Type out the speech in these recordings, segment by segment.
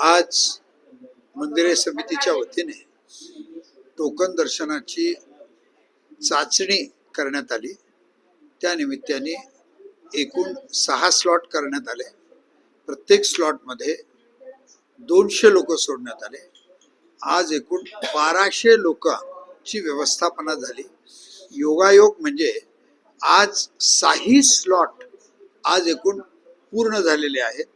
आज मंदिरे समितीच्या वतीने टोकन दर्शनाची चाचणी करण्यात आली. त्या निमित्ताने एकूण सहा स्लॉट करण्यात आले. प्रत्येक स्लॉटमध्ये दोनशे लोक सोडण्यात आले. आज एकूण बाराशे लोकांची व्यवस्थापना झाली. योगायोग म्हणजे आज साही स्लॉट आज एकूण पूर्ण झालेले आहेत.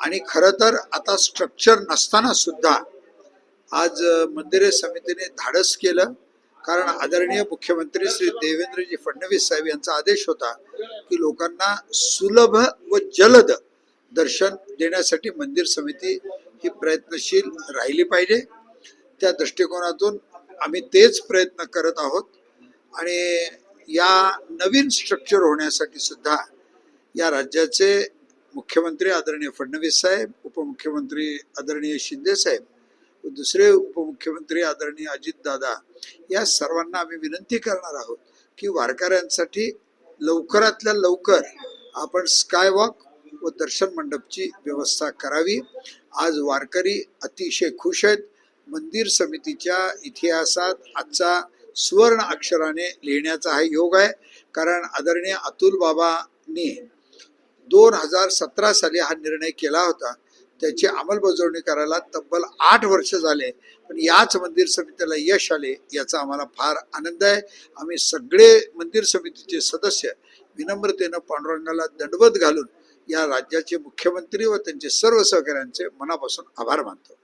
आणि खरं तर आता स्ट्रक्चर नसताना सुद्धा आज मंदिरे समितीने धाडस केलं. कारण आदरणीय मुख्यमंत्री श्री देवेंद्रजी फडणवीस साहेब यांचा आदेश होता की लोकांना सुलभ व जलद दर्शन देण्यासाठी मंदिर समिती ही प्रयत्नशील राहिली पाहिजे. त्या दृष्टिकोनातून आम्ही तेच प्रयत्न करत आहोत. आणि या नवीन स्ट्रक्चर होण्यासाठी सुद्धा या राज्याचे मुख्यमंत्री आदरणीय फडणवीस साहेब उपमुख्यमंत्री आदरणीय शिंदे साहेब व दुसरे उपमुख्यमंत्री आदरणीय अजितदादा या सर्वांना आम्ही विनंती करणार आहोत की वारकऱ्यांसाठी लवकरातल्या लवकर आपण स्कायवॉक व दर्शन मंडपची व्यवस्था करावी. आज वारकरी अतिशय खुश आहेत. मंदिर समितीच्या इतिहासात आजचा सुवर्ण अक्षराने लिहिण्याचा हा योग आहे. कारण आदरणीय अतुल बाबांनी दोन हजार सतरा साली हा निर्णय केला होता. त्याची अंमलबजावणी करायला तब्बल आठ वर्ष झाले. पण याच मंदिर समितीला यश आले याचा आम्हाला फार आनंद आहे. आम्ही सगळे मंदिर समितीचे सदस्य विनम्रतेनं पांडुरंगाला दंडवत घालून या राज्याचे मुख्यमंत्री व त्यांचे सर्व सहकाऱ्यांचे मनापासून आभार मानतो.